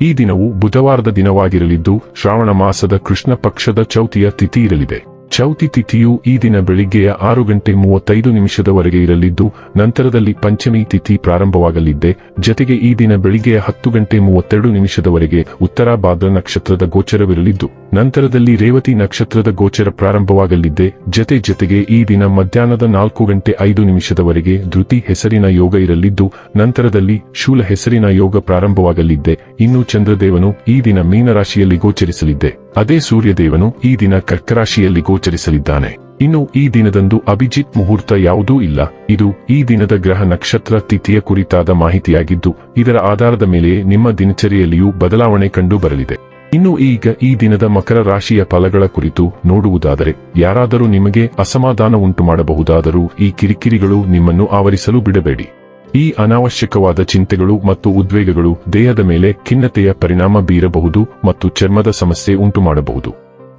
ಈ ದಿನವು ಬುಧವಾರದ ದಿನವಾಗಿರಲಿದ್ದು ಶ್ರಾವಣ ಮಾಸದ ಕೃಷ್ಣ ಪಕ್ಷದ ಚೌತಿಯ ತಿಥಿ ಇರಲಿದೆ ಚೌತಿ ತಿಥಿಯು ಈ ದಿನ ಬೆಳಿಗ್ಗೆಯ ಆರು ಗಂಟೆ ಮೂವತ್ತೈದು ನಿಮಿಷದವರೆಗೆ ಇರಲಿದ್ದು, ನಂತರದಲ್ಲಿ ಪಂಚಮಿ ತಿಥಿ ಪ್ರಾರಂಭವಾಗಲಿದ್ದೆ. ಜತೆಗೆ ಈ ದಿನ ಬೆಳಿಗ್ಗೆಯ ಹತ್ತು ಗಂಟೆ ಮೂವತ್ತೆರಡು ನಿಮಿಷದವರೆಗೆ ಉತ್ತರ ಭಾದ್ರ ನಕ್ಷತ್ರದ ಗೋಚರವಿರಲಿದ್ದು, ನಂತರದಲ್ಲಿ ರೇವತಿ ನಕ್ಷತ್ರದ ಗೋಚರ ಪ್ರಾರಂಭವಾಗಲಿದ್ದೆ. ಜತೆ ಜತೆಗೆ ಈ ದಿನ ಮಧ್ಯಾಹ್ನದ ನಾಲ್ಕು ಗಂಟೆ ಐದು ನಿಮಿಷದವರೆಗೆ ಧೃತಿ ಹೆಸರಿನ ಯೋಗ ಇರಲಿದ್ದು, ನಂತರದಲ್ಲಿ ಶೂಲ ಹೆಸರಿನ ಯೋಗ ಪ್ರಾರಂಭವಾಗಲಿದ್ದೆ. ಇನ್ನು ಚಂದ್ರದೇವನು ಈ ದಿನ ಮೀನರಾಶಿಯಲ್ಲಿ ಗೋಚರಿಸಲಿದ್ದೆ. ಅದೇ ಸೂರ್ಯದೇವನು ಈ ದಿನ ಕರ್ಕರಾಶಿಯಲ್ಲಿ ಗೋಚರಿಸಲಿದ್ದಾನೆ. ಇನ್ನು ಈ ದಿನದಂದು ಅಭಿಜಿತ್ ಮುಹೂರ್ತ ಯಾವುದೂ ಇಲ್ಲ. ಇದು ಈ ದಿನದ ಗ್ರಹ ನಕ್ಷತ್ರ ತಿಥಿಯ ಕುರಿತಾದ ಮಾಹಿತಿಯಾಗಿದ್ದು, ಇದರ ಆಧಾರದ ಮೇಲೆ ನಿಮ್ಮ ದಿನಚರಿಯಲ್ಲಿಯೂ ಬದಲಾವಣೆ ಕಂಡು ಬರಲಿದೆ. ಇನ್ನು ಈಗ ಈ ದಿನದ ಮಕರ ರಾಶಿಯ ಫಲಗಳ ಕುರಿತು ನೋಡುವುದಾದರೆ, ಯಾರಾದರೂ ನಿಮಗೆ ಅಸಮಾಧಾನ ಉಂಟು ಮಾಡಬಹುದಾದರೂ ಈ ಕಿರಿಕಿರಿಗಳು ನಿಮ್ಮನ್ನು ಆವರಿಸಲು ಬಿಡಬೇಡಿ. ಈ ಅನಾವಶ್ಯಕವಾದ ಚಿಂತೆಗಳು ಮತ್ತು ಉದ್ವೇಗಗಳು ದೇಹದ ಮೇಲೆ ಖಿನ್ನತೆಯ ಪರಿಣಾಮ ಬೀರಬಹುದು ಮತ್ತು ಚರ್ಮದ ಸಮಸ್ಯೆ ಉಂಟು ಮಾಡಬಹುದು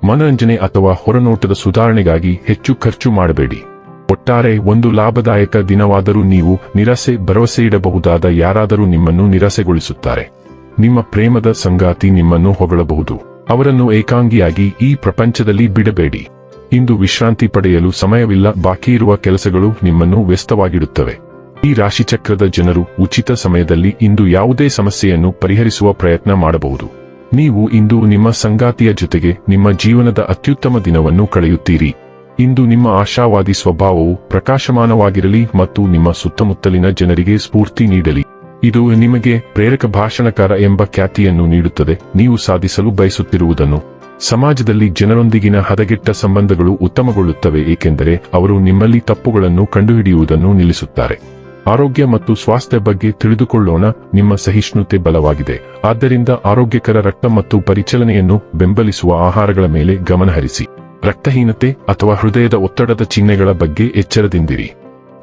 ಮನರಂಜನೆ ಅಥವಾ ಹೊರನೋಟದ ಸುಧಾರಣೆಗಾಗಿ ಹೆಚ್ಚು ಖರ್ಚು ಮಾಡಬೇಡಿ. ಒಟ್ಟಾರೆ ಒಂದು ಲಾಭದಾಯಕ ದಿನವಾದರೂ ನೀವು ನಿರಾಸೆ ಭರವಸೆ ಇಡಬಹುದಾದ ಯಾರಾದರೂ ನಿಮ್ಮನ್ನು ನಿರಾಸೆಗೊಳಿಸುತ್ತಾರೆ. ನಿಮ್ಮ ಪ್ರೇಮದ ಸಂಗಾತಿ ನಿಮ್ಮನ್ನು ಹೊಗಳಬಹುದು. ಅವರನ್ನು ಏಕಾಂಗಿಯಾಗಿ ಈ ಪ್ರಪಂಚದಲ್ಲಿ ಬಿಡಬೇಡಿ. ಇಂದು ವಿಶ್ರಾಂತಿ ಪಡೆಯಲು ಸಮಯವಿಲ್ಲ, ಬಾಕಿ ಇರುವ ಕೆಲಸಗಳು ನಿಮ್ಮನ್ನು ವ್ಯಸ್ತವಾಗಿಡುತ್ತವೆ. ಈ ರಾಶಿಚಕ್ರದ ಜನರು ಉಚಿತ ಸಮಯದಲ್ಲಿ ಇಂದು ಯಾವುದೇ ಸಮಸ್ಯೆಯನ್ನು ಪರಿಹರಿಸುವ ಪ್ರಯತ್ನ ಮಾಡಬಹುದು. ನೀವು ಇಂದು ನಿಮ್ಮ ಸಂಗಾತಿಯ ಜೊತೆಗೆ ನಿಮ್ಮ ಜೀವನದ ಅತ್ಯುತ್ತಮ ದಿನವನ್ನು ಕಳೆಯುತ್ತೀರಿ. ಇಂದು ನಿಮ್ಮ ಆಶಾವಾದಿ ಸ್ವಭಾವವು ಪ್ರಕಾಶಮಾನವಾಗಿರಲಿ ಮತ್ತು ನಿಮ್ಮ ಸುತ್ತಮುತ್ತಲಿನ ಜನರಿಗೆ ಸ್ಫೂರ್ತಿ ನೀಡಲಿ. ಇದು ನಿಮಗೆ ಪ್ರೇರಕ ಭಾಷಣಕಾರ ಎಂಬ ಖ್ಯಾತಿಯನ್ನು ನೀಡುತ್ತದೆ. ನೀವು ಸಾಧಿಸಲು ಬಯಸುತ್ತಿರುವುದನ್ನು. ಸಮಾಜದಲ್ಲಿ ಜನರೊಂದಿಗಿನ ಹದಗೆಟ್ಟ ಸಂಬಂಧಗಳು ಉತ್ತಮಗೊಳ್ಳುತ್ತವೆ, ಏಕೆಂದರೆ ಅವರು ನಿಮ್ಮಲ್ಲಿ ತಪ್ಪುಗಳನ್ನು ಕಂಡುಹಿಡಿಯುವುದನ್ನು ನಿಲ್ಲಿಸುತ್ತಾರೆ. ಆರೋಗ್ಯ ಮತ್ತು ಸ್ವಾಸ್ಥ್ಯ ಬಗ್ಗೆ ತಿಳಿದುಕೊಳ್ಳೋಣ, ನಿಮ್ಮ ಸಹಿಷ್ಣುತೆ ಬಲವಾಗಿದೆ. ಆದ್ದರಿಂದ ಆರೋಗ್ಯಕರ ರಕ್ತ ಮತ್ತು ಪರಿಚಲನೆಯನ್ನು ಬೆಂಬಲಿಸುವ ಆಹಾರಗಳ ಮೇಲೆ ಗಮನಹರಿಸಿ ರಕ್ತಹೀನತೆ ಅಥವಾ ಹೃದಯದ ಒತ್ತಡದ ಚಿಹ್ನೆಗಳ ಬಗ್ಗೆ ಎಚ್ಚರದಿಂದಿರಿ.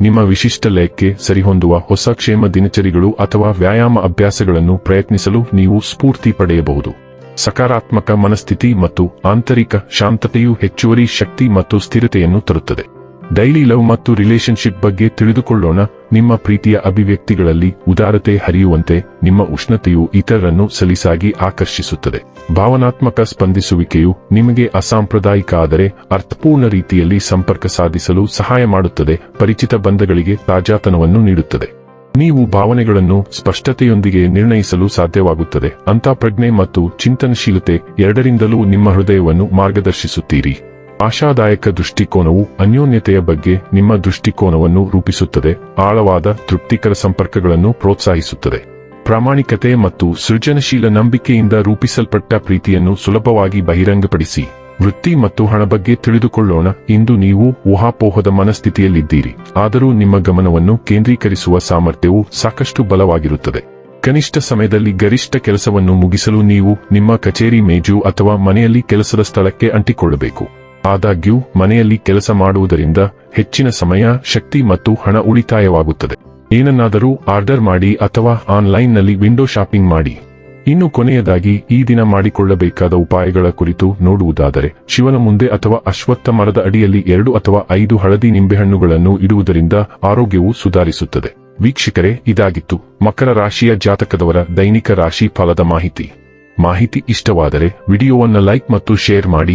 ನಿಮ್ಮ ವಿಶಿಷ್ಟ ಲಯಕ್ಕೆ ಸರಿಹೊಂದುವ ಹೊಸ ಕ್ಷೇಮ ದಿನಚರಿಗಳು ಅಥವಾ ವ್ಯಾಯಾಮ ಅಭ್ಯಾಸಗಳನ್ನು ಪ್ರಯತ್ನಿಸಲು ನೀವು ಸ್ಫೂರ್ತಿ ಪಡೆಯಬಹುದು. ಸಕಾರಾತ್ಮಕ ಮನಸ್ಥಿತಿ ಮತ್ತು ಆಂತರಿಕ ಶಾಂತತೆಯು ಹೆಚ್ಚುವರಿ ಶಕ್ತಿ ಮತ್ತು ಸ್ಥಿರತೆಯನ್ನು ತರುತ್ತದೆ. ಡೈಲಿ ಲವ್ ಮತ್ತು ರಿಲೇಶನ್ಶಿಪ್ ಬಗ್ಗೆ ತಿಳಿದುಕೊಳ್ಳೋಣ. ನಿಮ್ಮ ಪ್ರೀತಿಯ ಅಭಿವ್ಯಕ್ತಿಗಳಲ್ಲಿ ಉದಾರತೆ ಹರಿಯುವಂತೆ, ನಿಮ್ಮ ಉಷ್ಣತೆಯು ಇತರರನ್ನು ಸಲೀಸಾಗಿ ಆಕರ್ಷಿಸುತ್ತದೆ. ಭಾವನಾತ್ಮಕ ಸ್ಪಂದಿಸುವಿಕೆಯು ನಿಮಗೆ ಅಸಾಂಪ್ರದಾಯಿಕ ಆದರೆ ಅರ್ಥಪೂರ್ಣ ರೀತಿಯಲ್ಲಿ ಸಂಪರ್ಕ ಸಾಧಿಸಲು ಸಹಾಯ ಮಾಡುತ್ತದೆ, ಪರಿಚಿತ ಬಂಧಗಳಿಗೆ ತಾಜಾತನವನ್ನು ನೀಡುತ್ತದೆ. ನೀವು ಭಾವನೆಗಳನ್ನು ಸ್ಪಷ್ಟತೆಯೊಂದಿಗೆ ನಿರ್ಣಯಿಸಲು ಸಾಧ್ಯವಾಗುತ್ತದೆ. ಪ್ರಜ್ಞೆ ಮತ್ತು ಚಿಂತನಶೀಲತೆ ಎರಡರಿಂದಲೂ ನಿಮ್ಮ ಹೃದಯವನ್ನು ಮಾರ್ಗದರ್ಶಿಸುತ್ತೀರಿ. ಆಶಾದಾಯಕ ದೃಷ್ಟಿಕೋನವು ಅನ್ಯೋನ್ಯತೆಯ ಬಗ್ಗೆ ನಿಮ್ಮ ದೃಷ್ಟಿಕೋನವನ್ನು ರೂಪಿಸುತ್ತದೆ, ಆಳವಾದ, ತೃಪ್ತಿಕರ ಸಂಪರ್ಕಗಳನ್ನು ಪ್ರೋತ್ಸಾಹಿಸುತ್ತದೆ. ಪ್ರಾಮಾಣಿಕತೆ ಮತ್ತು ಸೃಜನಶೀಲ ನಂಬಿಕೆಯಿಂದ ರೂಪಿಸಲ್ಪಟ್ಟ ಪ್ರೀತಿಯನ್ನು ಸುಲಭವಾಗಿ ಬಹಿರಂಗಪಡಿಸಿ, ವೃತ್ತಿ ಮತ್ತು ಹಣ ಬಗ್ಗೆ ತಿಳಿದುಕೊಳ್ಳೋಣ, ಇಂದು ನೀವು ಊಹಾಪೋಹದ ಮನಸ್ಥಿತಿಯಲ್ಲಿದ್ದೀರಿ, ಆದರೂ ನಿಮ್ಮ ಗಮನವನ್ನು ಕೇಂದ್ರೀಕರಿಸುವ ಸಾಮರ್ಥ್ಯವು ಸಾಕಷ್ಟು ಬಲವಾಗಿರುತ್ತದೆ. ಕನಿಷ್ಠ ಸಮಯದಲ್ಲಿ ಗರಿಷ್ಠ ಕೆಲಸವನ್ನು ಮುಗಿಸಲು ನೀವು ನಿಮ್ಮ ಕಚೇರಿ ಮೇಜು ಅಥವಾ ಮನೆಯಲ್ಲಿ ಕೆಲಸದ ಸ್ಥಳಕ್ಕೆ ಅಂಟಿಕೊಳ್ಳಬೇಕು. ಆದಾಗ್ಯೂ, ಮನೆಯಲ್ಲಿ ಕೆಲಸ ಮಾಡುವುದರಿಂದ ಹೆಚ್ಚಿನ ಸಮಯ, ಶಕ್ತಿ ಮತ್ತು ಹಣ ಉಳಿತಾಯವಾಗುತ್ತದೆ. ಏನನ್ನಾದರೂ ಆರ್ಡರ್ ಮಾಡಿ ಅಥವಾ ಆನ್ಲೈನ್ನಲ್ಲಿ ವಿಂಡೋ ಶಾಪಿಂಗ್ ಮಾಡಿ. ಇನ್ನು ಕೊನೆಯದಾಗಿ, ಈ ದಿನ ಮಾಡಿಕೊಳ್ಳಬೇಕಾದ ಉಪಾಯಗಳ ಕುರಿತು ನೋಡುವುದಾದರೆ, ಶಿವನ ಮುಂದೆ ಅಥವಾ ಅಶ್ವತ್ಥ ಮರದ ಅಡಿಯಲ್ಲಿ ಎರಡು ಅಥವಾ ಐದು ಹಳದಿ ನಿಂಬೆಹಣ್ಣುಗಳನ್ನು ಇಡುವುದರಿಂದ ಆರೋಗ್ಯವು ಸುಧಾರಿಸುತ್ತದೆ. ವೀಕ್ಷಕರೇ, ಇದಾಗಿತ್ತು ಮಕರ ರಾಶಿಯ ಜಾತಕದವರ ದೈನಿಕ ರಾಶಿ ಫಲದ ಮಾಹಿತಿ. ಮಾಹಿತಿ ಇಷ್ಟವಾದರೆ, ವಿಡಿಯೋವನ್ನು ಲೈಕ್ ಮತ್ತು ಶೇರ್ ಮಾಡಿ.